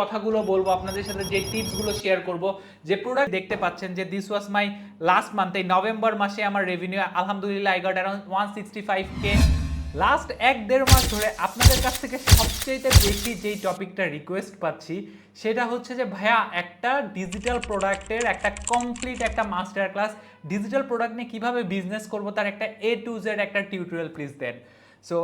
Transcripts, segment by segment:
কথাগুলো বলব, আপনাদের সাথে যে টিপসগুলো শেয়ার করব। যে প্রোডাক্ট দেখতে পাচ্ছেন যে this was my last month এই নভেম্বর মাসে আমার রেভিনিউ আলহামদুলিল্লাহ I got around one sixty five K last এক দেড় মাস ধরে আপনাদের কাছ থেকে সবচেয়ে বেশি যেই টপিকটা রিকোয়েস্ট পাচ্ছি, সেটা হচ্ছে যে, ভাইয়া, একটা ডিজিটাল প্রোডাক্টের একটা কমপ্লিট একটা মাস্টার ক্লাস ডিজিটাল প্রোডাক্ট নিয়ে কীভাবে বিজনেস করব, তার একটা এ টু জেড একটা টিউটোরিয়াল প্লিজ দেন। সো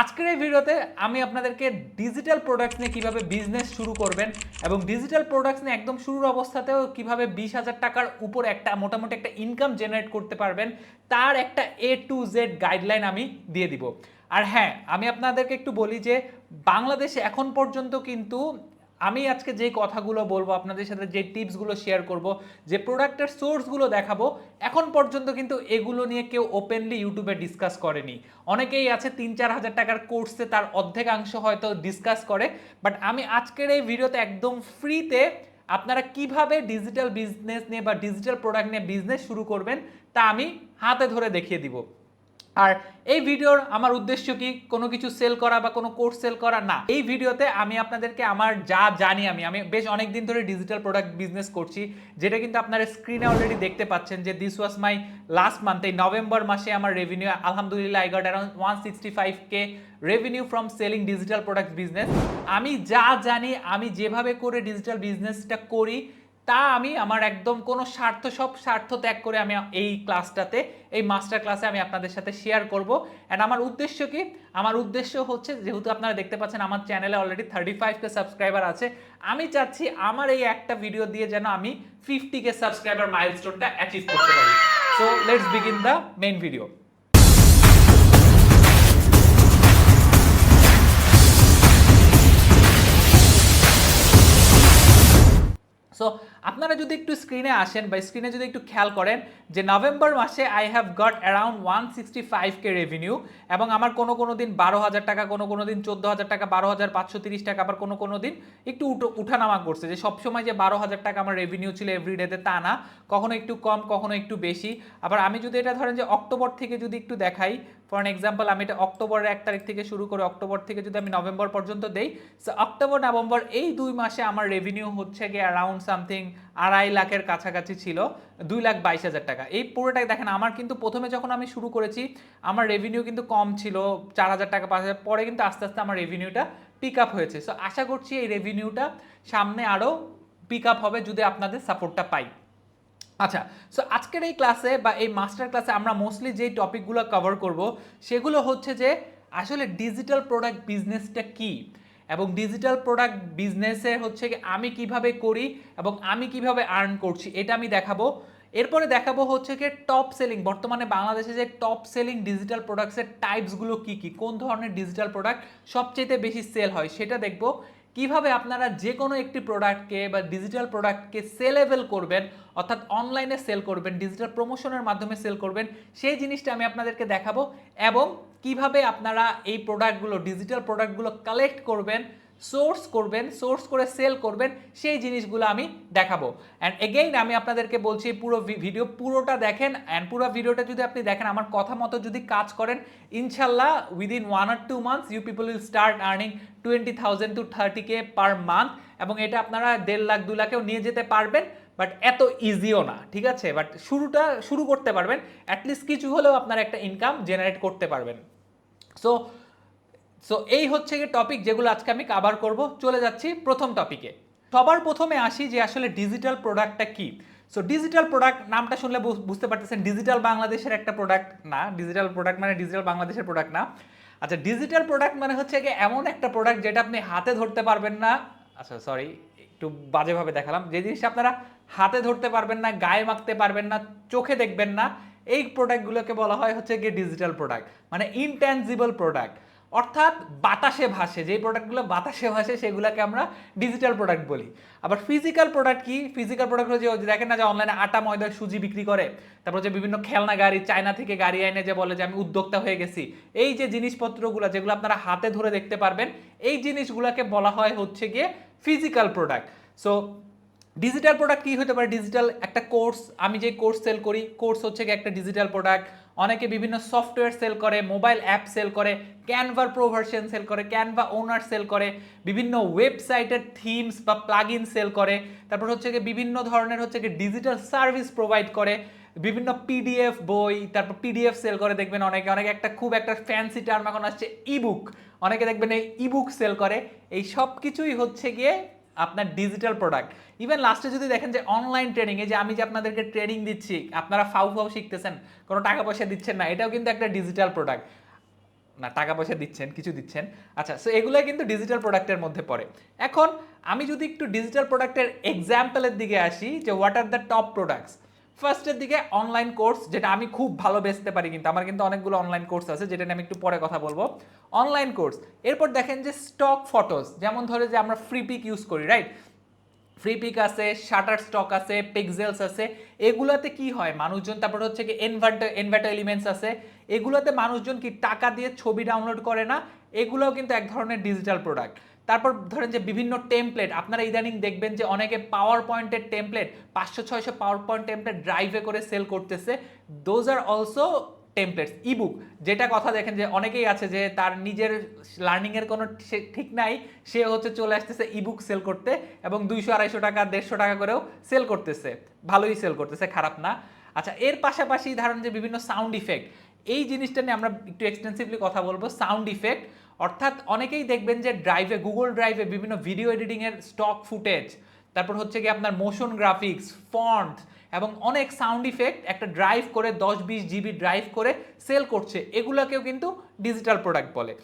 আজকের এই ভিডিওতে আমি আপনাদেরকে ডিজিটাল প্রোডাক্টস নিয়ে কীভাবে বিজনেস শুরু করবেন এবং ডিজিটাল প্রোডাক্টস নিয়ে একদম শুরুর অবস্থাতেও কীভাবে বিশ হাজার টাকার উপর একটা মোটামুটি একটা ইনকাম জেনারেট করতে পারবেন, তার একটা এ টু জেড গাইডলাইন আমি দিয়ে দিব। আর হ্যাঁ আমি আপনাদেরকে একটু বলি যে বাংলাদেশে এখন পর্যন্ত কিন্তু আমি আজকে যে কথাগুলো বলব, আপনাদের সাথে যে টিপসগুলো শেয়ার করব, যে প্রোডাক্টের সোর্সগুলো দেখাবো, এখন পর্যন্ত কিন্তু এগুলো নিয়ে কেউ ওপেনলি ইউটিউবে ডিসকাস করেনি। অনেকেই আছে তিন চার হাজার টাকার কোর্সে তার অর্ধেকাংশ হয়তো ডিসকাস করে বাট আমি আজকের এই ভিডিওতে একদম ফ্রিতে আপনারা কীভাবে ডিজিটাল বিজনেস নিয়ে বা ডিজিটাল প্রোডাক্ট নিয়ে বিজনেস শুরু করবেন, তা আমি হাতে ধরে দেখিয়ে দিব। আর এই ভিডিওর আমার উদ্দেশ্য কি? কোনো কিছু সেল করা বা কোনো কোর্স সেল করা? না। এই ভিডিওতে আমি আপনাদেরকে আমার যা জানি আমি আমি বেশ অনেক দিন ধরে ডিজিটাল প্রোডাক্ট বিজনেস করছি, যেটা কিন্তু আপনারা স্ক্রিনে অলরেডি দেখতে পাচ্ছেন যে this was my last month এই নভেম্বর মাসে আমার রেভিনিউ আলহামদুলিল্লাহ I got around one sixty five K revenue from selling digital product business আমি যা জানি, আমি যেভাবে করে ডিজিটাল বিজনেসটা করি তা আমি আমার একদম কোনো স্বার্থ, সব স্বার্থ ত্যাগ করে আমি এই ক্লাসটাতে, এই মাস্টার ক্লাসে আমি আপনাদের সাথে শেয়ার করব। অ্যান্ড আমার উদ্দেশ্য কি? আমার উদ্দেশ্য হচ্ছে, যেহেতু আপনারা দেখতে পাচ্ছেন আমার চ্যানেলে অলরেডি থার্টি ফাইভকে সাবস্ক্রাইবার আছে, আমি চাচ্ছি আমার এই একটা ভিডিও দিয়ে যেন আমি ফিফটিকে সাবস্ক্রাইবার মাইলস্টোনটা অ্যাচিভ করতে পারি। So let's begin the main video so আপনারা যদি একটু স্ক্রিনে আসেন বা স্ক্রিনে যদি একটু খেয়াল করেন যে নভেম্বর মাসে I have got around one sixty five K revenue এবং আমার কোনো কোনো দিন বারো হাজার টাকা, কোনো কোনো দিন চোদ্দ হাজার টাকা, বারো হাজার পাঁচশো তিরিশ টাকা, আবার কোনো কোনো দিন একটু উঠো, উঠানামা করছে যে সবসময় যে বারো হাজার টাকা আমার রেভিনিউ ছিল এভরিডেতে তা না, কখনো একটু কম, কখনো একটু বেশি। আবার আমি যদি এটা ধরেন যে অক্টোবর থেকে যদি একটু দেখাই ফর এক্সাম্পল আমি এটা অক্টোবরের এক তারিখ থেকে শুরু করে অক্টোবর থেকে যদি আমি নভেম্বর পর্যন্ত দেই সো অক্টোবর, নভেম্বর এই দুই মাসে আমার রেভিনিউ হচ্ছে গিয়ে অ্যারাউন্ড সামথিং আড়াই লাখের কাছাকাছি ছিল, দুই লাখ বাইশ হাজার টাকা। এই পুরোটাই দেখেন, আমার কিন্তু প্রথমে যখন আমি শুরু করেছি, আমার রেভিনিউ কিন্তু কম ছিল, চার হাজার টাকা, পাঁচ হাজার, পরে কিন্তু আস্তে আস্তে আমার রেভিনিউটা পিক আপ হয়েছে। সো আশা করছি এই রেভিনিউটা সামনে আরও পিক আপ হবে যদি আপনাদের সাপোর্টটা পাই। আচ্ছা সো আজকের এই ক্লাসে বা এই মাস্টার ক্লাসে আমরা মোস্টলি যেই টপিকগুলো কভার করব, সেগুলো হচ্ছে যে, আসলে ডিজিটাল প্রোডাক্ট বিজনেসটা কি? এবং ডিজিটাল প্রোডাক্ট বিজনেসে হচ্ছে আমি কীভাবে করি এবং আমি কীভাবে আর্ন করছি, এটা আমি দেখাবো। এরপরে দেখাবো হচ্ছে কি টপ সেলিং বর্তমানে বাংলাদেশে যে টপ সেলিং ডিজিটাল প্রোডাক্টসের টাইপসগুলো কী কী, কোন ধরনের ডিজিটাল প্রোডাক্ট সবচেয়ে বেশি সেল হয় সেটা দেখব। কীভাবে আপনারা যে কোনো একটি প্রোডাক্টকে বা ডিজিটাল প্রোডাক্টকে সেলেবেল করবেন, অর্থাৎ অনলাইনে সেল করবেন ডিজিটাল প্রমোশনের মাধ্যমে সেল করবেন, সেই জিনিসটা আমি আপনাদেরকে দেখাবো এবং কীভাবে আপনারা এই প্রোডাক্টগুলো ডিজিটাল প্রোডাক্টগুলো কালেক্ট করবেন সোর্স করবেন সোর্স করে সেল করবেন, সেই জিনিসগুলো আমি দেখাবো। অ্যান্ড এগেইন আমি আপনাদেরকে বলছি, পুরো ভিডিও পুরোটা দেখেন অ্যান্ড পুরো ভিডিওটা যদি আপনি দেখেন, আমার কথা মতো যদি কাজ করেন, ইনশাল্লাহ within one or two months you people will start earning twenty thousand to thirty K per month এবং এটা আপনারা দেড় লাখ, দু লাখেও নিয়ে যেতে পারবেন বাট এত ইজিও না, ঠিক আছে? বাট শুরুটা, শুরু করতে পারবেন অ্যাটলিস্ট কিছু হলেও আপনারা একটা ইনকাম জেনারেট করতে পারবেন। সো সো এই হচ্ছে গিয়ে টপিক যেগুলো আজকে আমি কাভার করব। চলে যাচ্ছি প্রথম টপিকে সবার প্রথমে আসি যে আসলে ডিজিটাল প্রোডাক্টটা কি। সো ডিজিটাল প্রোডাক্ট নামটা শুনলে বুঝতে পারতেছেন ডিজিটাল বাংলাদেশের একটা প্রোডাক্ট না ডিজিটাল প্রোডাক্ট মানে ডিজিটাল বাংলাদেশের প্রোডাক্ট না। আচ্ছা ডিজিটাল প্রোডাক্ট মানে হচ্ছে গিয়ে এমন একটা প্রোডাক্ট যেটা আপনি হাতে ধরতে পারবেন না। আচ্ছা সরি একটু বাজেভাবে দেখালাম। যে জিনিসটা আপনারা হাতে ধরতে পারবেন না, গায়ে মাখতে পারবেন না, চোখে দেখবেন না, এই প্রোডাক্টগুলোকে বলা হয় হচ্ছে গিয়ে ডিজিটাল প্রোডাক্ট মানে ইনট্যানজিবল প্রোডাক্ট অর্থাৎ বাতাসে ভাসে, যেই প্রোডাক্টগুলো বাতাসে ভাসে, সেগুলোকে আমরা ডিজিটাল প্রোডাক্ট বলি। আবার ফিজিক্যাল প্রোডাক্ট কি? ফিজিক্যাল প্রোডাক্ট হচ্ছে যে দেখেন না যে অনলাইনে আটা, ময়দা, সুজি বিক্রি করে, তারপর যে বিভিন্ন খেলনা গাড়ি, চায়না থেকে গাড়ি আইনে যে বলে যে আমি উদ্যোক্তা হয়ে গেছি। এই যে জিনিসপত্রগুলো যেগুলো আপনারা হাতে ধরে দেখতে পারবেন, এই জিনিসগুলোকে বলা হয় হচ্ছে গিয়ে physical product so digital product কি হতে পারে? ডিজিটাল একটা কোর্স আমি যে কোর্স সেল করি কোর্স হচ্ছে গিয়ে একটা ডিজিটাল প্রোডাক্ট অনেকে বিভিন্ন সফটওয়্যার সেল করে মোবাইল অ্যাপ সেল করে ক্যানভার প্রো ভার্সন সেল করে ক্যানভা ওনার সেল করে, বিভিন্ন ওয়েবসাইটের থিমস বা প্লাগ ইন সেল করে, তারপর হচ্ছে গিয়ে বিভিন্ন ধরনের হচ্ছে গিয়ে ডিজিটাল সার্ভিস প্রোভাইড করে, বিভিন্ন পিডিএফ বই, তারপর পিডিএফ সেল করে দেখবেন অনেকে অনেকে একটা খুব একটা ফ্যান্সি টার্ম এখন আসছে ইবুক অনেকে দেখবেন এই ইবুক সেল করে, এই সব কিছুই হচ্ছে গিয়ে আপনার ডিজিটাল প্রোডাক্ট ইভেন লাস্টে যদি দেখেন যে অনলাইন ট্রেনিং এই যে আমি যে আপনাদেরকে ট্রেনিং দিচ্ছি, আপনারা ফাউ ফাউ শিখতেছেন, কোনো টাকা পয়সা দিচ্ছেন না, এটাও কিন্তু একটা ডিজিটাল প্রোডাক্ট না, টাকা পয়সা দিচ্ছেন, কিছু দিচ্ছেন। আচ্ছা সো এগুলো কিন্তু ডিজিটাল প্রোডাক্টের মধ্যে পড়ে। এখন আমি যদি একটু ডিজিটাল প্রোডাক্টের এক্সাম্পলের দিকে আসি, যে what are the top products ফার্স্টের দিকে অনলাইন কোর্স যেটা আমি খুব ভালো বেচতে পারি কিন্তু, আমার কিন্তু অনেকগুলো অনলাইন কোর্স আছে, যেটা আমি একটু পরে কথা বলব। অনলাইন কোর্স এরপর দেখেন যে স্টক ফটোস যেমন ধরে যে আমরা ফ্রি পিক ইউজ করি রাইট ফ্রি পিক আছে শাটার স্টক আছে পিক্সেলস আছে, এগুলোতে কি হয়? মানুষজন, তারপর হচ্ছে কি এনভার্টার এনভার্টার এলিমেন্টস আছে, এগুলোতে মানুষজন কি টাকা দিয়ে ছবি ডাউনলোড করে না? এগুলোও কিন্তু এক ধরনের ডিজিটাল প্রোডাক্ট তারপর ধরেন যে বিভিন্ন টেমপ্লেট আপনারা ইদানিং দেখবেন যে অনেকে পাওয়ার পয়েন্টের টেমপ্লেট পাঁচশো, ছয়শো পাওয়ার পয়েন্ট টেমপ্লেট ড্রাইভে করে সেল করতেছে। Those are also templates ebook যেটা কথা দেখেন যে অনেকেই আছে যে তার নিজের লার্নিংয়ের কোনো ঠিক নাই, সে হচ্ছে চলে আসতেছে ইবুক সেল করতে এবং দুইশো, আড়াইশো টাকা, দেড়শো টাকা করেও সেল করতেছে। ভালোই সেল করতেছে, খারাপ না। আচ্ছা এর পাশাপাশি ধরেন যে বিভিন্ন সাউন্ড ইফেক্ট এই জিনিসটা নিয়ে আমরা একটু এক্সটেন্সিভলি কথা বলব। সাউন্ড ইফেক্ট অর্থাৎ অনেকেই দেখবেন যে ড্রাইভে গুগল ড্রাইভে বিভিন্ন ভিডিও এডিটিংয়ের স্টক ফুটেজ তারপর হচ্ছে কি আপনার মোশন গ্রাফিক্স ফন্ট এবং অনেক সাউন্ড ইফেক্ট একটা ড্রাইভ করে, দশ বিশ জিবি ড্রাইভ করে সেল করছে। এগুলোকেও কিন্তু ডিজিটাল প্রোডাক্ট বলে।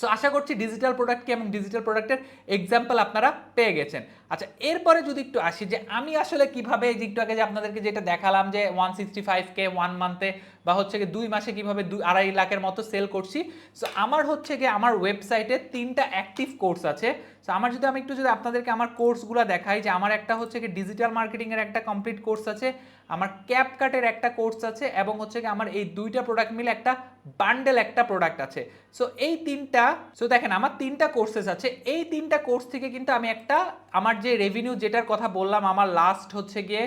সো আশা করছি ডিজিটাল প্রোডাক্টকে এবং ডিজিটাল প্রোডাক্টের এক্সাম্পল আপনারা পেয়ে গেছেন। আচ্ছা এরপরে যদি একটু আসি যে আমি আসলে কীভাবে এই আগে যে আপনাদেরকে যেটা দেখালাম যে one sixty five K one মান্থে বা হচ্ছে কি দুই মাসে কীভাবে দুই আড়াই লাখের মতো সেল করছি। সো আমার হচ্ছে কি আমার ওয়েবসাইটে তিনটা অ্যাক্টিভ কোর্স আছে। সো আমার যদি আমি একটু যদি আপনাদেরকে আমার কোর্সগুলো দেখাই যে আমার একটা হচ্ছে কি ডিজিটাল মার্কেটিংয়ের একটা কমপ্লিট কোর্স আছে, আমার ক্যাপকাটের একটা কোর্স আছে এবং হচ্ছে কি আমার এই দুইটা প্রোডাক্ট মিলে একটা বান্ডেল একটা প্রোডাক্ট আছে। সো এই তিনটা সো দেখেন আমার তিনটা কোর্সেস আছে। এই তিনটা কোর্স থেকে কিন্তু আমি একটা, আমার যে রেভিনিউ যেটার কথা বললাম, আমার লাস্ট হচ্ছে গিয়ে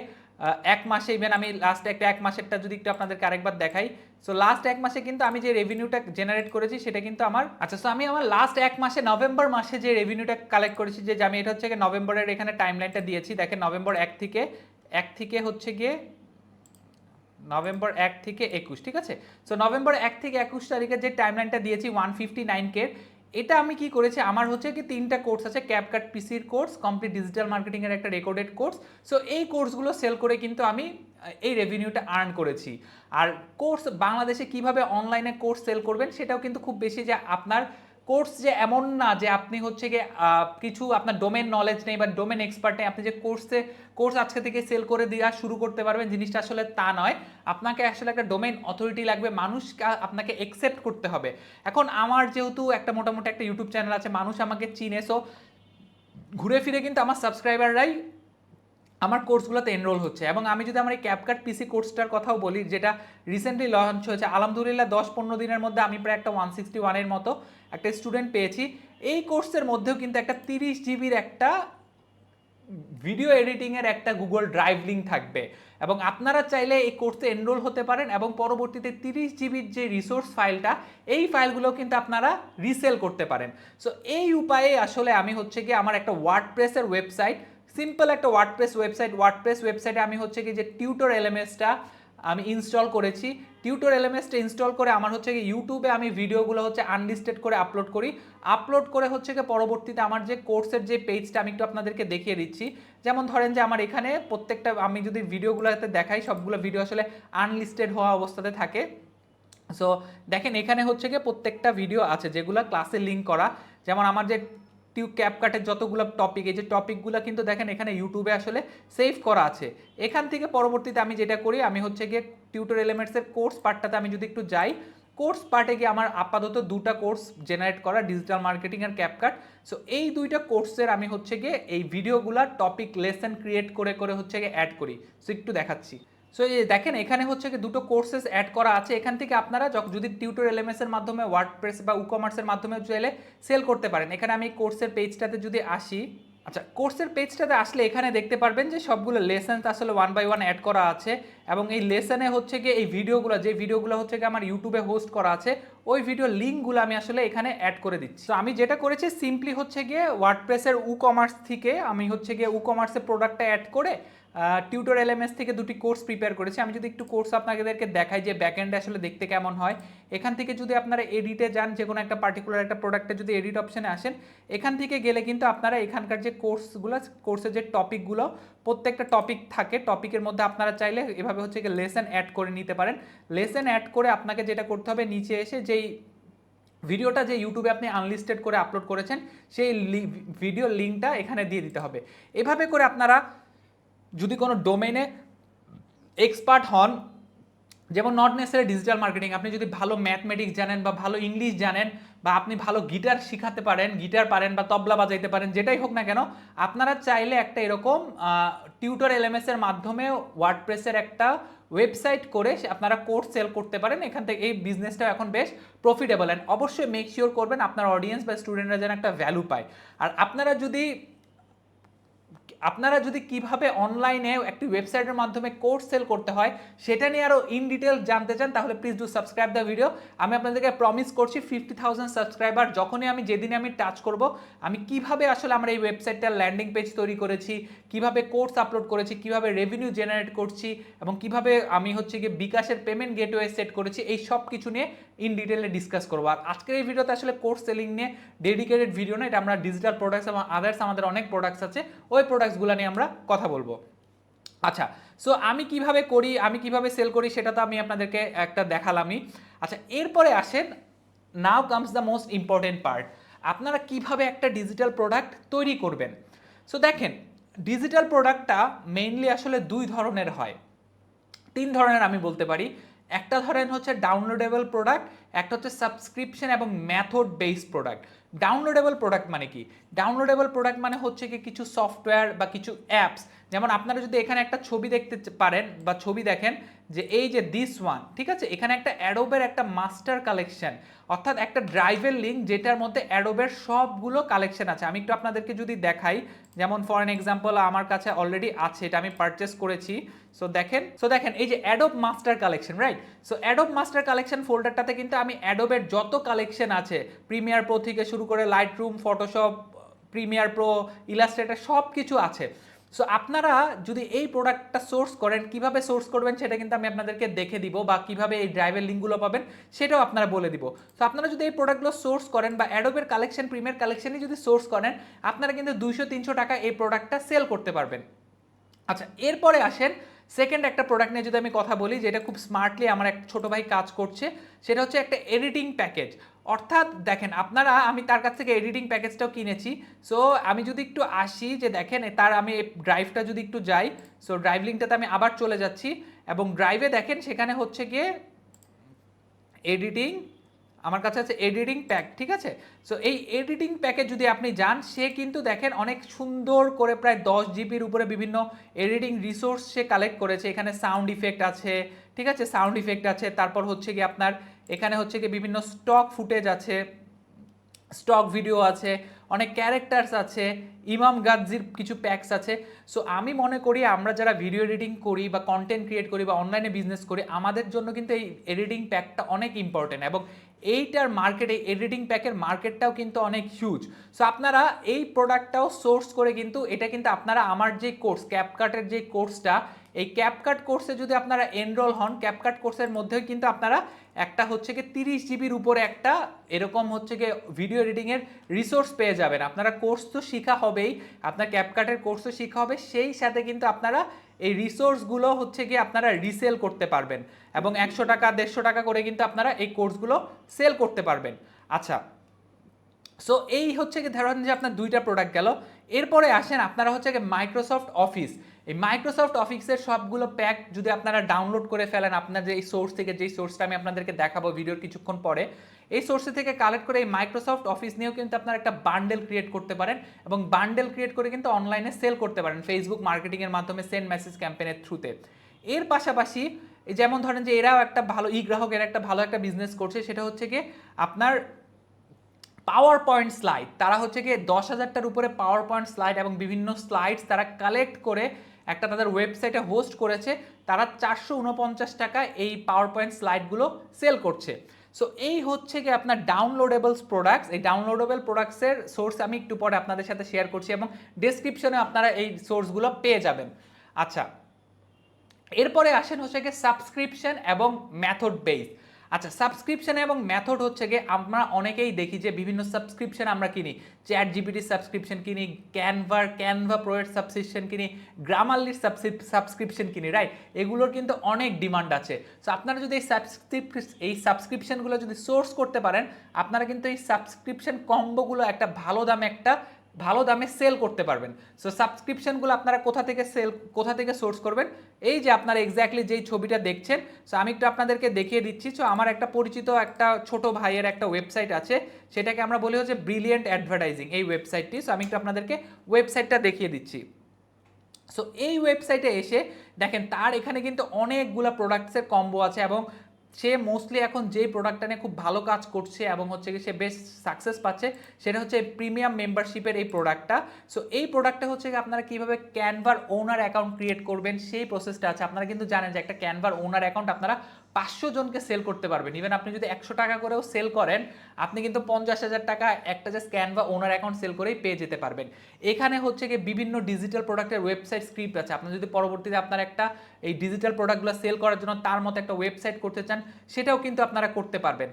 এক মাসে ইভেন আমি লাস্ট একটা, এক মাসেরটা যদি একটু আপনাদেরকে আরেকবার দেখাই। সো লাস্ট এক মাসে কিন্তু আমি যে রেভিনিউটা জেনারেট করেছি, সেটা কিন্তু আমার আচ্ছা সো আমি আমার লাস্ট এক মাসে নভেম্বর মাসে যে রেভিনিউটা কালেক্ট করেছি, যে আমি এটা হচ্ছে নভেম্বরের এখানে টাইমলাইনটা দিয়েছি, দেখেন নভেম্বর এক থেকে এক থেকে হচ্ছে গিয়ে নভেম্বর এক থেকে একুশ, ঠিক আছে? সো নভেম্বর এক থেকে একুশ তারিখে যে টাইমলাইনটা দিয়েছি ওয়ান ফিফটি নাইন কে এটা আমি কি করেছি? আমার হচ্ছে কি তিনটা কোর্স আছে ক্যাপকাট পিসির কোর্স কমপ্লিট ডিজিটাল মার্কেটিংয়ের একটা রেকর্ডেড কোর্স সো এই কোর্সগুলো সেল করে কিন্তু আমি, এই রেভিনিউটা আর্ন করেছি। আর কোর্স বাংলাদেশে কীভাবে অনলাইনে কোর্স সেল করবেন, সেটাও কিন্তু খুব বেশি যে আপনার কোর্স যে এমন না যে আপনি হচ্ছে গিয়ে কিছু আপনার ডোমেন নলেজ নেই বা ডোমেন এক্সপার্ট নেই, আপনি যে কোর্সে কোর্স আজকে থেকে সেল করে দেওয়া শুরু করতে পারবেন, জিনিসটা আসলে তা নয়। আপনাকে আসলে একটা ডোমেন অথরিটি লাগবে, মানুষ আপনাকে একসেপ্ট করতে হবে। এখন আমার যেহেতু একটা মোটামুটি একটা ইউটিউব চ্যানেল আছে, মানুষ আমাকে চিনে সো ঘুরে ফিরে কিন্তু আমার সাবস্ক্রাইবাররাই আমার কোর্সগুলোতে এনরোল হচ্ছে এবং আমি যদি আমার এই ক্যাপকাট পিসি কোর্সটার কথাও বলি, যেটা রিসেন্টলি লঞ্চ হয়েছে, আলহামদুলিল্লাহ দশ পনেরো দিনের মধ্যে আমি প্রায় একটা ওয়ান সিক্সটি ওয়ানের মতো একটা স্টুডেন্ট পেয়েছি। এই কোর্সের মধ্যেও কিন্তু একটা তিরিশ জিবির একটা ভিডিও এডিটিংয়ের একটা গুগল ড্রাইভ লিঙ্ক থাকবে এবং আপনারা চাইলে এই কোর্সে এনরোল হতে পারেন এবং পরবর্তীতে তিরিশ জিবির যে রিসোর্স ফাইলটা এই ফাইলগুলো কিন্তু আপনারা রিসেল করতে পারেন। সো এই উপায়ে আসলে আমি হচ্ছে কি আমার একটা ওয়ার্ডপ্রেসের ওয়েবসাইট সিম্পল একটা ওয়ার্ডপ্রেস ওয়েবসাইট ওয়ার্ডপ্রেস ওয়েবসাইটে আমি হচ্ছে কি যে টিউটর এলএমএসটা আমি ইনস্টল করেছি। টিউটর এলএমএসটা ইনস্টল করে আমার হচ্ছে কি ইউটিউবে আমি ভিডিওগুলো হচ্ছে আনলিস্টেড করে আপলোড করি। আপলোড করে হচ্ছে কি পরবর্তীতে আমার যে কোর্সের যে পেজটা আমি একটু আপনাদেরকে দেখিয়ে দিচ্ছি। যেমন ধরেন যে আমার এখানে প্রত্যেকটা আমি যদি ভিডিওগুলোতে দেখাই, সবগুলো ভিডিও আসলে আনলিস্টেড হওয়া অবস্থাতে থাকে। সো দেখেন এখানে হচ্ছে গিয়ে প্রত্যেকটা ভিডিও আছে যেগুলো ক্লাসে লিঙ্ক করা। যেমন আমার যে টিউ ক্যাপকাটের যতগুলো টপিক এই যে টপিকগুলো কিন্তু দেখেন এখানে ইউটিউবে আসলে সেভ করা আছে। এখান থেকে পরবর্তীতে আমি যেটা করি, আমি হচ্ছে গিয়ে টিউটর এলিমেন্টসের কোর্স পার্টটাতে আমি যদি একটু যাই কোর্স পার্টে গিয়ে আমার আপাতত দুটা কোর্স জেনারেট করা ডিজিটাল মার্কেটিং আর ক্যাপকাট সো এই দুইটা কোর্সের আমি হচ্ছে গিয়ে এই ভিডিওগুলা টপিক লেসন ক্রিয়েট করে করে হচ্ছে গিয়ে অ্যাড করি। সো একটু দেখাচ্ছি। সো এই দেখেন, এখানে হচ্ছে কি দুটো কোর্সেস অ্যাড করা আছে। এখান থেকে আপনারা যখ- যদি টিউটর এলএমএস এর মাধ্যমে ওয়ার্ডপ্রেস বা ই কমার্সের মাধ্যমে চাইলে সেল করতে পারেন। এখানে আমি কোর্সের পেজটাতে যদি আসি আচ্ছা কোর্সের পেজটাতে আসলে এখানে দেখতে পারবেন যে সবগুলো লেসন আসলে ওয়ান বাই ওয়ান অ্যাড করা আছে এবং এই লেসনে হচ্ছে গিয়ে এই ভিডিওগুলো যে ভিডিওগুলো হচ্ছে গিয়ে আমার ইউটিউবে হোস্ট করা আছে, ওই ভিডিও লিঙ্কগুলো আমি আসলে এখানে অ্যাড করে দিচ্ছি। তো আমি যেটা করেছি সিম্পলি হচ্ছে গিয়ে ওয়ার্ডপ্রেসের উ কমার্স থেকে আমি হচ্ছে গিয়ে উ কমার্সের প্রোডাক্টটা অ্যাড করে টিউটর এলএমএস থেকে দুটি কোর্স প্রিপেয়ার করেছি। আমি যদি একটু কোর্স আপনাদেরকে দেখাই যে ব্যাকএন্ডে আসলে দেখতে কেমন হয়। এখান থেকে যদি আপনারা এডিটে যান যে কোনো একটা পার্টিকুলার একটা প্রোডাক্টে যদি এডিট অপশনে আসেন, এখান থেকে গেলে কিন্তু আপনারা এখানকার যে কোর্সগুলো কোর্সের যে টপিকগুলো প্রত্যেকটা টপিক থাকে। টপিকের মধ্যে আপনারা চাইলে এভাবে হচ্ছে গিয়ে লেসন অ্যাড করে নিতে পারেন। লেসন অ্যাড করে আপনাকে যেটা করতে হবে, নিচে এসে যেই ভিডিওটা যে ইউটিউবে আপনি আনলিস্টেড করে আপলোড করেছেন, সেই ভিডিও লিঙ্কটা এখানে দিয়ে দিতে হবে। এভাবে করে আপনারা যদি কোনো ডোমেনে এক্সপার্ট হন, যেমন নট নেসারি ডিজিটাল মার্কেটিং আপনি যদি ভালো ম্যাথমেটিক্স জানেন বা ভালো ইংলিশ জানেন বা আপনি ভালো গিটার শিখাতে পারেন গিটার পারেন বা তবলা বাজাইতে পারেন, যেটাই হোক না কেন, আপনারা চাইলে একটা এরকম টিউটর এলএমএস এর মাধ্যমে ওয়ার্ডপ্রেসের একটা ওয়েবসাইট করে আপনারা কোর্স সেল করতে পারেন। এখান থেকে এই বিজনেসটা এখন বেশ প্রফিটেবল অ্যান্ড অবশ্যই মেক শিওর করবেন আপনার অডিয়েন্স বা স্টুডেন্টরা যেন একটা ভ্যালু পায়। আর আপনারা যদি আপনারা যদি কীভাবে অনলাইনে একটি ওয়েবসাইটের মাধ্যমে কোর্স সেল করতে হয়, সেটা নিয়ে আরও ইন ডিটেল জানতে চান, তাহলে please do subscribe the video আমি আপনাদেরকে প্রমিস করছি ফিফটি থাউজেন্ড সাবস্ক্রাইবার যখনই আমি যেদিনে আমি টাচ করব, আমি কীভাবে আসলে আমরা এই ওয়েবসাইটটার ল্যান্ডিং পেজ তৈরি করেছি, কীভাবে কোর্স আপলোড করেছি, কীভাবে রেভিনিউ জেনারেট করছি, এবং কীভাবে আমি হচ্ছে গিয়ে বিকাশের পেমেন্ট গেটওয়ে সেট করেছি, এই সব কিছু নিয়ে ইন ডিটেলে ডিসকাস করব। আর আজকের এই ভিডিওতে আসলে কোর্স সেলিং নিয়ে ডেডিকেটেড ভিডিও না, এটা আমরা ডিজিটাল প্রোডাক্টস এবং আদার্স আমাদের অনেক প্রোডাক্টস আছে, ওই প্রোডাক্টসগুলো নিয়ে আমরা কথা বলব। আচ্ছা সো আমি কীভাবে করি, আমি কীভাবে সেল করি সেটা তো আমি আপনাদেরকে একটা দেখালামই। আচ্ছা এরপরে আসেন now comes the most important part আপনারা কীভাবে একটা ডিজিটাল প্রোডাক্ট তৈরি করবেন? সো দেখেন ডিজিটাল প্রোডাক্টটা মেইনলি আসলে দুই ধরনের হয়। তিন ধরনের আমি বলতে পারি। একটা ধরেন হচ্ছে ডাউনলোডেবল প্রোডাক্ট একটা হচ্ছে সাবস্ক্রিপশন এবং method based product downloadable product মানে কি? ডাউনলোডেবল প্রোডাক্ট মানে হচ্ছে কি কিছু সফটওয়্যার বা কিছু অ্যাপস যেমন আপনারা যদি এখানে একটা ছবি দেখতে পারেন বা ছবি দেখেন যে এই যে দিস ওয়ান ঠিক আছে? এখানে একটা অ্যাডোবের একটা মাস্টার কালেকশন অর্থাৎ একটা ড্রাইভের লিঙ্ক যেটার মধ্যে অ্যাডোবের সবগুলো কালেকশন আছে। আমি একটু আপনাদেরকে যদি দেখাই, যেমন ফর এন এক্সাম্পল আমার কাছে অলরেডি আছে, এটা আমি পারচেস করেছি। সো দেখেন সো দেখেন, এই যে Adobe master collection right so Adobe master collection ফোল্ডারটাতে কিন্তু আমি অ্যাডোবের যত কালেকশন আছে প্রিমিয়ার প্রো থেকে শুরু করে Lightroom Photoshop Premiere Pro Illustrator সব কিছু আছে। সো আপনারা যদি এই প্রোডাক্টটা সোর্স করেন, কীভাবে সোর্স করবেন সেটা কিন্তু আমি আপনাদেরকে দেখে দিব বা কীভাবে এই ড্রাইভের লিঙ্কগুলো পাবেন সেটাও আপনারা বলে দিব। সো আপনারা যদি এই প্রোডাক্টগুলো সোর্স করেন বা অ্যাডোবের কালেকশন প্রিমিয়ার কালেকশনই যদি সোর্স করেন, আপনারা কিন্তু দুইশো, তিনশো টাকা এই প্রোডাক্টটা সেল করতে পারবেন। আচ্ছা এরপরে আসেন সেকেন্ড একটা প্রোডাক্ট নিয়ে যদি আমি কথা বলি, যেটা খুব স্মার্টলি আমার এক ছোটো ভাই কাজ করছে, সেটা হচ্ছে একটা এডিটিং প্যাকেজ অর্থাৎ দেখেন, আপনারা, আমি তার কাছ থেকে এডিটিং প্যাকেজটাও কিনেছি। সো আমি যদি একটু আসি, যে দেখেন তার, আমি ড্রাইভটা যদি একটু যাই সো ড্রাইভ লিঙ্কটাতে আমি আবার চলে যাচ্ছি। এবং ড্রাইভে দেখেন, সেখানে হচ্ছে গিয়ে এডিটিং আমার কাছে আছে এডিটিং প্যাক ঠিক আছে? সো এই এডিটিং প্যাকে যদি আপনি যান, সে কিন্তু দেখেন অনেক সুন্দর করে প্রায় দশ জিবির উপরে বিভিন্ন এডিটিং রিসোর্স সে কালেক্ট করেছে। এখানে সাউন্ড ইফেক্ট আছে, ঠিক আছে? সাউন্ড ইফেক্ট আছে, তারপর হচ্ছে কি আপনার এখানে হচ্ছে কি বিভিন্ন স্টক ফুটেজ আছে স্টক ভিডিও আছে অনেক ক্যারেক্টার্স আছে, ইমাম গাজ্জির কিছু প্যাকস আছে। সো আমি মনে করি আমরা যারা ভিডিও এডিটিং করি বা কন্টেন্ট ক্রিয়েট করি বা অনলাইনে বিজনেস করি, আমাদের জন্য কিন্তু এই এডিটিং প্যাকটা অনেক ইম্পর্টেন্ট এবং এইটার মার্কেট এই এডিটিং প্যাকের মার্কেটটাও কিন্তু অনেক হিউজ সো আপনারা এই প্রোডাক্টটাও সোর্স করে কিন্তু এটা কিন্তু আপনারা আমার যে কোর্স ক্যাপকাটের যে কোর্সটা এই ক্যাপকাট কোর্সে যদি আপনারা এনরোল হন ক্যাপকাট কোর্সের মধ্যেও কিন্তু আপনারা একটা হচ্ছে কি তিরিশ জিবির উপরে একটা এরকম হচ্ছে কি ভিডিও এডিটিংয়ের রিসোর্স পেয়ে যাবেন। আপনারা কোর্স তো শেখা হবেই, আপনার ক্যাপকাটের কোর্স তো শেখা হবে, সেই সাথে কিন্তু আপনারা এই রিসোর্সগুলো হচ্ছে কি আপনারা রিসেল করতে পারবেন এবং একশো টাকা, দেড়শো টাকা করে কিন্তু আপনারা এই কোর্সগুলো সেল করতে পারবেন। আচ্ছা সো এই হচ্ছে কি ধরেন যে আপনার দুইটা প্রোডাক্ট গেল, এরপরে আসেন আপনারা হচ্ছে কি মাইক্রোসফট অফিস এই মাইক্রোসফট অফিসের সবগুলো প্যাক যদি আপনারা ডাউনলোড করে ফেলেন, আপনার যে এই সোর্স থেকে, যেই সোর্সটা আমি আপনাদেরকে দেখাবো ভিডিওর কিছুক্ষণ পরে, এই সোর্সে থেকে কালেক্ট করে এই মাইক্রোসফট অফিস নিয়েও কিন্তু আপনারা একটা বান্ডেল ক্রিয়েট করতে পারেন এবং বান্ডেল ক্রিয়েট করে কিন্তু অনলাইনে সেল করতে পারেন ফেসবুক মার্কেটিংয়ের মাধ্যমে সেন্ড মেসেজ ক্যাম্পেনের থ্রুতে এর পাশাপাশি যেমন ধরেন যে এরাও একটা ভালো ই গ্রাহকের একটা ভালো একটা বিজনেস করছে, সেটা হচ্ছে কি আপনার পাওয়ার পয়েন্ট স্লাইড তারা হচ্ছে গিয়ে দশ হাজারটার উপরে পাওয়ার পয়েন্ট স্লাইড এবং বিভিন্ন স্লাইডস তারা কালেক্ট করে একটা তাদের ওয়েবসাইটে হোস্ট করেছে, তারা চারশো উনপঞ্চাশ টাকা এই পাওয়ার পয়েন্ট স্লাইডগুলো সেল করছে। সো এই হচ্ছে কি আপনার ডাউনলোডেবলস প্রোডাক্টস এই ডাউনলোডেবল প্রোডাক্টসের সোর্স আমি একটু পরে আপনাদের সাথে শেয়ার করছি এবং ডেসক্রিপশনে আপনারা এই সোর্সগুলো পেয়ে যাবেন। আচ্ছা এরপরে আসেন হচ্ছে গিয়ে সাবস্ক্রিপশন এবং মেথড বেস আচ্ছা সাবস্ক্রিপশন এবং মেথড হচ্ছে গিয়ে আমরা অনেকেই দেখি যে বিভিন্ন সাবস্ক্রিপশন আমরা কিনি। চ্যাট জিপিটির সাবস্ক্রিপশন কিনি ক্যানভার ক্যানভা প্রোয়ের সাবস্ক্রিপশন কিনি গ্রামারলির সাবস্ক্রিপশন কিনি রাইট এগুলোর কিন্তু অনেক ডিমান্ড আছে। সো আপনারা যদি এই সাবস্ক্রিপ এই সাবস্ক্রিপশনগুলো যদি সোর্স করতে পারেন, আপনারা কিন্তু এই সাবস্ক্রিপশন কম্বোগুলো একটা ভালো দামে একটা ভালো দামে সেল করতে পারবেন। সো সাবস্ক্রিপশনগুলো আপনারা কোথা থেকে সেল কোথা থেকে সোর্স করবেন? এই যে আপনারা এক্স্যাক্টলি যেই ছবিটা দেখছেন সো আমি একটু আপনাদেরকে দেখিয়ে দিচ্ছি। সো আমার একটা পরিচিত একটা ছোট ভাইয়ের একটা ওয়েবসাইট আছে। সেটাকে আমরা বলি হচ্ছে ব্রিলিয়েন্ট অ্যাডভার্টাইজিং এই ওয়েবসাইটটি সো আমি একটু আপনাদেরকে ওয়েবসাইটটা দেখিয়ে দিচ্ছি। সো এই ওয়েবসাইটে এসে দেখেন, তার এখানে কিন্তু অনেকগুলো প্রোডাক্টসের কম্বো আছে এবং সে মোস্টলি এখন যে প্রোডাক্টটা নিয়ে খুব ভালো কাজ করছে এবং হচ্ছে কি সে বেশ সাকসেস পাচ্ছে, সেটা হচ্ছে প্রিমিয়াম মেম্বারশিপের এই প্রোডাক্টটা সো এই প্রোডাক্টটা হচ্ছে আপনারা কীভাবে ক্যানভার ওনার অ্যাকাউন্ট ক্রিয়েট করবেন, সেই প্রসেসটা আছে। আপনারা কিন্তু জানেন যে একটা ক্যানভার ওনার অ্যাকাউন্ট আপনারা পাঁচশো জনকে সেল করতে পারবেন। ইভেন আপনি যদি একশো টাকা করেও সেল করেন, আপনি কিন্তু পঞ্চাশ হাজার টাকা একটা যে স্ক্যান বা ওনার অ্যাকাউন্ট সেল করেই পেয়ে যেতে পারবেন। এখানে হচ্ছে গিয়ে বিভিন্ন ডিজিটাল প্রোডাক্টের ওয়েবসাইট স্ক্রিপ্ট আছে। আপনি যদি পরবর্তীতে আপনার একটা এই ডিজিটাল প্রোডাক্টগুলো সেল করার জন্য তার মতো একটা ওয়েবসাইট করতে চান, সেটাও কিন্তু আপনারা করতে পারবেন।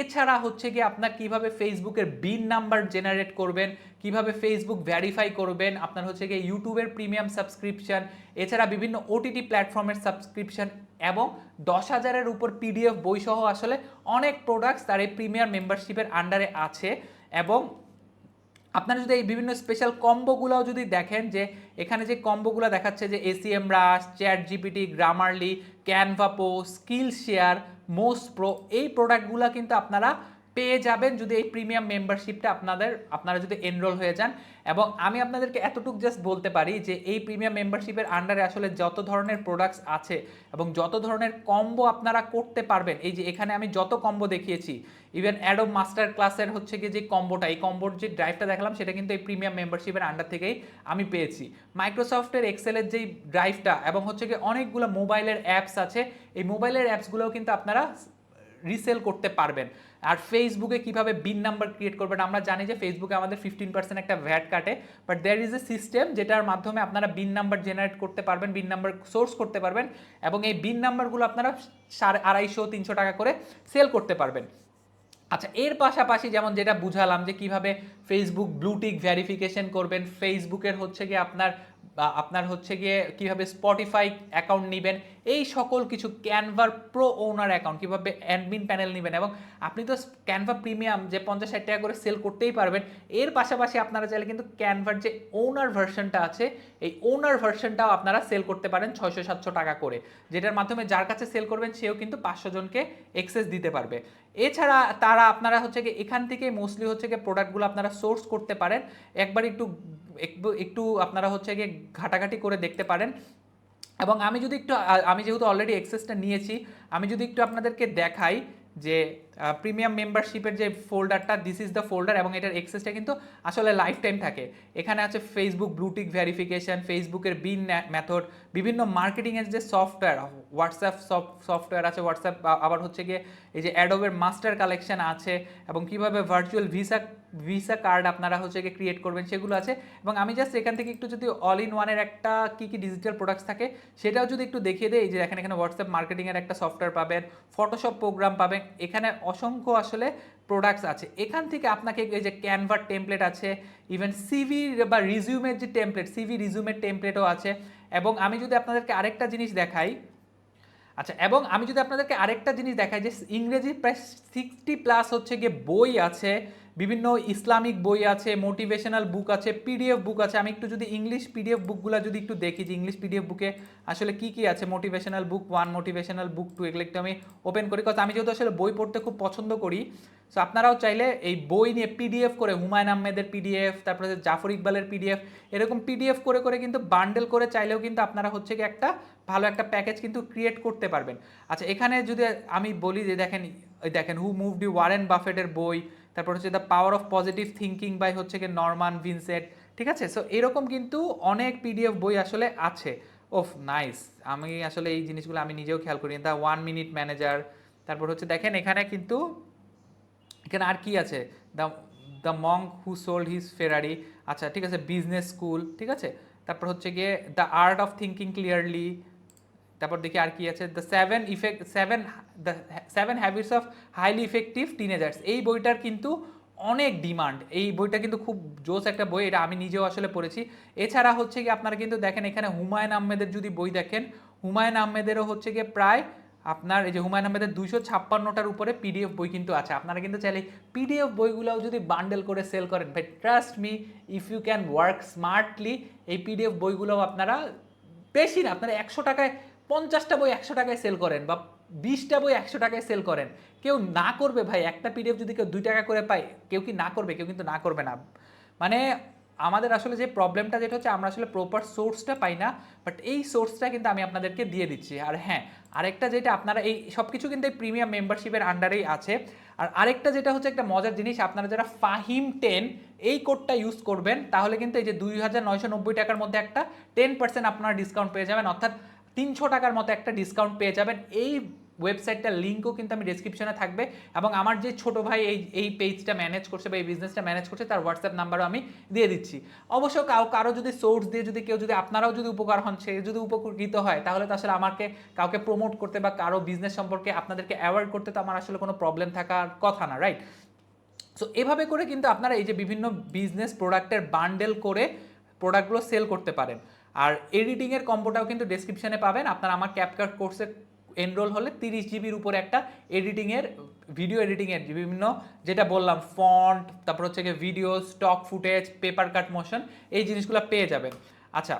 এছাড়া হচ্ছে গিয়ে আপনার কীভাবে ফেসবুকের বিন নাম্বার জেনারেট করবেন, কীভাবে ফেসবুক ভ্যারিফাই করবেন, আপনার হচ্ছে গিয়ে ইউটিউবের প্রিমিয়াম সাবস্ক্রিপশন এছাড়া বিভিন্ন ওটিটি প্ল্যাটফর্মের সাবস্ক্রিপশন এবং দশ হাজারের উপর পিডিএফ বইসহ আসলে অনেক প্রোডাক্টস তার এই প্রিমিয়ার মেম্বারশিপের আন্ডারে আছে। এবং আপনারা যদি এই বিভিন্ন স্পেশাল কম্বোগুলোও যদি দেখেন যে এখানে যে কম্বোগুলো দেখাচ্ছে যে SEMrush ChatGPT Grammarly Canva Pro Skillshare most pro এই প্রোডাক্টগুলো কিন্তু আপনারা পেয়ে যাবেন যদি এই প্রিমিয়াম মেম্বারশিপটা আপনাদের, আপনারা যদি এনরোল হয়ে যান। এবং আমি আপনাদেরকে এতটুকু জাস্ট বলতে পারি যে এই প্রিমিয়াম মেম্বারশিপের আন্ডারে আসলে যত ধরনের প্রোডাক্টস আছে এবং যত ধরনের কম্বো আপনারা করতে পারবেন, এই যে এখানে আমি যত কম্বো দেখিয়েছি ইভেন অ্যাডো মাস্টার ক্লাসের হচ্ছে কি যে কম্বোটা এই কম্বোর যে ড্রাইভটা দেখালাম, সেটা কিন্তু এই প্রিমিয়াম মেম্বারশিপের আন্ডার থেকেই আমি পেয়েছি। মাইক্রোসফটের এক্সেলের যেই ড্রাইভটা এবং হচ্ছে কি অনেকগুলো মোবাইলের অ্যাপস আছে, এই মোবাইলের অ্যাপসগুলোও কিন্তু আপনারা রিসেল করতে পারবেন। আর ফেসবুকে কীভাবে বিন নাম্বার ক্রিয়েট করবেন, আমরা জানি যে ফেসবুকে আমাদের ফিফটিন পার্সেন্ট একটা ভ্যাট কাটে but there is a system যেটার মাধ্যমে আপনারা বিন নাম্বার জেনারেট করতে পারবেন বিন নাম্বার সোর্স করতে পারবেন, এবং এই বিন নাম্বারগুলো আপনারা সাড়ে আড়াইশো, তিনশো টাকা করে সেল করতে পারবেন। আচ্ছা এর পাশাপাশি যেমন যেটা বুঝালাম যে কীভাবে ফেসবুক ব্লুটিক ভ্যারিফিকেশন করবেন ফেসবুকের হচ্ছে গিয়ে আপনার বা আপনার হচ্ছে গিয়ে কীভাবে স্পটিফাই অ্যাকাউন্ট নেবেন, এই সকল কিছু ক্যানভার প্রো ওনার অ্যাকাউন্ট কীভাবে অ্যাডমিন প্যানেল নেবেন এবং আপনি তো ক্যানভা প্রিমিয়াম যে পঞ্চাশ ষাট টাকা করে সেল করতেই পারবেন, এর পাশাপাশি আপনারা চাইলে কিন্তু ক্যানভার যে ওনার ভার্সনটা আছে, এই ওনার ভার্সনটাও আপনারা সেল করতে পারেন ছয়শো সাতশো টাকা করে, যেটার মাধ্যমে যার কাছে সেল করবেন সেও কিন্তু পাঁচশো জনকে এক্সেস দিতে পারবে। এছাড়া তারা আপনারা হচ্ছে কি এখান থেকে মোস্টলি হচ্ছে গিয়ে প্রোডাক্টগুলো আপনারা সোর্স করতে পারেন, একবার একটু একটু আপনারা হচ্ছে গিয়ে ঘাটাঘাটি করে দেখতে পারেন। এবং আমি যদি একটু আমি যেহেতু অলরেডি এক্সেসটা নিয়েছি, আমি যদি একটু আপনাদেরকে দেখাই যে প্রিমিয়াম মেম্বারশিপের যে ফোল্ডারটা দিস ইজ দ্য ফোল্ডার এবং এটার এক্সেসটা কিন্তু আসলে লাইফ টাইম থাকে। এখানে আছে ফেসবুক ব্লুটিক ভ্যারিফিকেশন ফেসবুকের বিন মেথড বিভিন্ন মার্কেটিংয়ের যে সফটওয়্যার হোয়াটসঅ্যাপ সফটওয়্যার আছে হোয়াটসঅ্যাপ আবার হচ্ছে গিয়ে এই যে অ্যাডোবের মাস্টার কালেকশন আছে এবং কীভাবে ভার্চুয়াল ভিসা ভিসা কার্ড আপনারা হচ্ছে গিয়ে ক্রিয়েট করবেন সেগুলো আছে। এবং আমি জাস্ট এখান থেকে একটু যদি অল ইন ওয়ানের একটা কী কী ডিজিটাল প্রোডাক্টস থাকে, সেটাও যদি একটু দেখিয়ে দেয় এই যে দেখেন এখানে হোয়াটসঅ্যাপ মার্কেটিংয়ের একটা সফটওয়্যার পাবেন ফটোশপ প্রোগ্রাম পাবেন, এখানে অসংখ্য আসলে প্রোডাক্টস আছে। এখান থেকে আপনাকে এই যে ক্যানভার টেমপ্লেট আছে ইভেন সিভি বা রিজিউমের যে টেমপ্লেট সিভি রিজিউমের টেমপ্লেটও আছে। এবং আমি যদি আপনাদেরকে আরেকটা জিনিস দেখাই আচ্ছা এবং আমি যদি আপনাদেরকে আরেকটা জিনিস দেখাই যে ইংরেজি প্রায় সিক্সটি প্লাস হচ্ছে গিয়ে বই আছে। বিভিন্ন ইসলামিক বই আছে মোটিভেশনাল বুক আছে পিডিএফ বুক আছে। আমি একটু যদি ইংলিশ পিডিএফ বুকগুলো যদি একটু দেখি যে ইংলিশ পিডিএফ বুকে আসলে কি কি আছে motivational book one motivational book two এগুলো একটু আমি ওপেন করি। কারণ আমি যেহেতু আসলে বই পড়তে খুব পছন্দ করি সো আপনারাও চাইলে এই বই নিয়ে পিডিএফ করে, হুমায়ুন আহমেদের পিডিএফ তারপরে জাফর ইকবালের পিডিএফ এরকম পিডিএফ করে করে কিন্তু বান্ডেল করে চাইলেও কিন্তু আপনারা হচ্ছে কি একটা ভালো একটা প্যাকেজ কিন্তু ক্রিয়েট করতে পারবেন। আচ্ছা এখানে যদি আমি বলি যে দেখেন দেখেন হু মুভ ডি ওয়ারেন বাফেটের বই তারপর হচ্ছে the power of positive thinking by হচ্ছে কি নরমান ভিনসেট ঠিক আছে? সো এরকম কিন্তু অনেক পিডিএফ বই আসলে আছে। ওফ নাইস আমি আসলে এই জিনিসগুলো আমি নিজেও খেয়াল করি দ্য ওয়ান মিনিট ম্যানেজার তারপর হচ্ছে দেখেন এখানে কিন্তু এখানে আর কি আছে? The the monk who sold his Ferrari আচ্ছা ঠিক আছে বিজনেস স্কুল ঠিক আছে? তারপর হচ্ছে গিয়ে the art of thinking clearly তারপর দেখি আর কি আছে the seven effect seven the seven habits of highly effective teenagers এই বইটার কিন্তু অনেক ডিমান্ড এই বইটা কিন্তু খুব জোস একটা বই, এটা আমি নিজেও আসলে পড়েছি। এছাড়া হচ্ছে কি আপনারা কিন্তু দেখেন এখানে হুমায়ুন আহমেদের যদি বই দেখেন, হুমায়ুন আহমেদেরও হচ্ছে গিয়ে প্রায় আপনার, এই যে হুমায়ুন আহমেদের দুইশো ছাপ্পান্নটার উপরে পিডিএফ বই কিন্তু আছে। আপনারা কিন্তু চাইলে পিডিএফ বইগুলোও যদি বান্ডেল করে সেল করেন। ভাই trust me if you can work smartly এই পিডিএফ বইগুলোও আপনারা, বেশি না, আপনারা একশো টাকায় পঞ্চাশটা বই একশো টাকায় সেল করেন বা বিশটা বই একশো টাকায় সেল করেন। কেউ না করবে ভাই, একটা পিডিএফ যদি কেউ দুই টাকা করে পায়, কেউ কি না করবে? কেউ কিন্তু না করবে না। মানে আমাদের আসলে যে প্রবলেমটা যেটা হচ্ছে, আমরা আসলে প্রপার সোর্সটা পাই না বাট এই সোর্সটা কিন্তু আমি আপনাদেরকে দিয়ে দিচ্ছি। আর হ্যাঁ আরেকটা যেটা আপনারা এই সব কিছু কিন্তু এই প্রিমিয়াম মেম্বারশিপের আন্ডারেই আছে। আর আরেকটা যেটা হচ্ছে একটা মজার জিনিস, আপনারা যারা ফাহিম টেন এই কোডটা ইউজ করবেন, তাহলে কিন্তু এই যে দুই হাজার নয়শো নব্বই টাকার মধ্যে একটা টেন পার্সেন্ট আপনারা ডিসকাউন্ট পেয়ে যাবেন। অর্থাৎ তিনশো টাকার মতো একটা ডিসকাউন্ট পেয়ে যাবেন। এই ওয়েবসাইটটার লিঙ্কও কিন্তু আমি ডিসক্রিপশনে থাকবে এবং আমার যে ছোট ভাই এই এই পেজটা ম্যানেজ করছে বা এই বিজনেসটা ম্যানেজ করছে, তার হোয়াটসঅ্যাপ নাম্বারও আমি দিয়ে দিচ্ছি। অবশ্য কাউ, কারও যদি সোর্স দিয়ে যদি কেউ যদি আপনারাও যদি উপকার হন, সে যদি উপকৃত হয়, তাহলে তো আসলে আমাকে কাউকে প্রমোট করতে বা কারও বিজনেস সম্পর্কে আপনাদেরকে অ্যাওয়ার্ড করতে তো আমার আসলে কোনো প্রবলেম থাকার কথা না রাইট সো এভাবে করে কিন্তু আপনারা এই যে বিভিন্ন বিজনেস প্রোডাক্টের বান্ডেল করে প্রোডাক্টগুলো সেল করতে পারেন। আর এডিটিংয়ের কম্বোটাও কিন্তু ডেসক্রিপশনে পাবেন। আপনারা আমার ক্যাপকাট কোর্সে এনরোল হলে তিরিশ জিবির উপরে একটা এডিটিংয়ের ভিডিও এডিটিংয়ের বিভিন্ন যেটা বললাম ফন্ট তারপর হচ্ছে গিয়ে video stock footage paper cut motion এই জিনিসগুলো পেয়ে যাবেন। আচ্ছা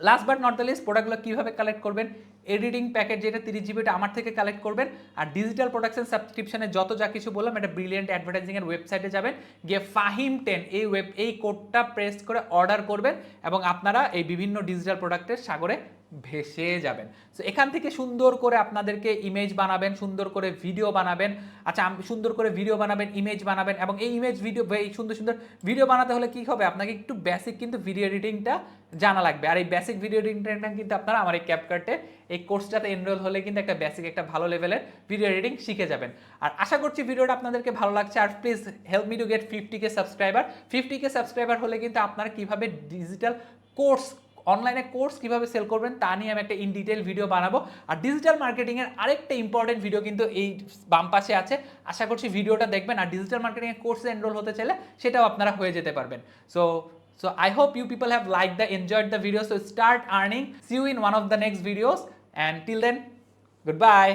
last but not the least প্রোডাক্টগুলো কীভাবে কালেক্ট করবেন? এডিটিং প্যাকেজ যেটা তিরিশ জিবিটা আমার থেকে কালেক্ট করবেন। আর ডিজিটাল প্রোডাকশন সাবস্ক্রিপশনে যত যা কিছু বললাম, এটা ব্রিলিয়েন্ট অ্যাডভার্টাইজিংয়ের ওয়েবসাইটে যাবেন। গিয়ে ফাহিম টেন এই ওয়েব এই কোডটা প্রেস করে অর্ডার করবেন এবং আপনারা এই বিভিন্ন ডিজিটাল প্রোডাক্টের সাগরে ভেসে যাবেন। সো এখান থেকে সুন্দর করে আপনাদেরকে ইমেজ বানাবেন, সুন্দর করে ভিডিও বানাবেন। আচ্ছা সুন্দর করে ভিডিও বানাবেন ইমেজ বানাবেন এবং এই ইমেজ ভিডিও এই সুন্দর সুন্দর ভিডিও বানাতে হলে কি হবে? আপনাকে একটু বেসিক কিন্তু ভিডিও এডিটিংটা জানা লাগবে। আর এই বেসিক ভিডিও এডিটিংটা কিন্তু আপনারা আমার এই ক্যাপকার্টে এই কোর্সটাতে এনরোল হলে কিন্তু একটা বেসিক একটা ভালো লেভেলের ভিডিও এডিটিং শিখে যাবেন। আর আশা করছি ভিডিওটা আপনাদেরকে ভালো লাগছে। আর please help me to get fifty K subscriber fifty K subscriber হলে কিন্তু আপনারা কীভাবে ডিজিটাল কোর্স অনলাইনে কোর্স কীভাবে সেল করবেন তা নিয়ে আমি একটা ইন ডিটেল ভিডিও বানাবো আর ডিজিটাল মার্কেটিংয়ের আরেকটা ইম্পর্টেন্ট ভিডিও কিন্তু এই বাম পাশে আছে আশা করছি ভিডিওটা দেখবেন আর ডিজিটাল মার্কেটিংয়ের কোর্সে এনরোল হতে চাইলে সেটাও আপনারা হয়ে যেতে পারবেন so So I hope you people have liked the enjoyed the video. So start earning. See you in one of the next videos. And till then, goodbye.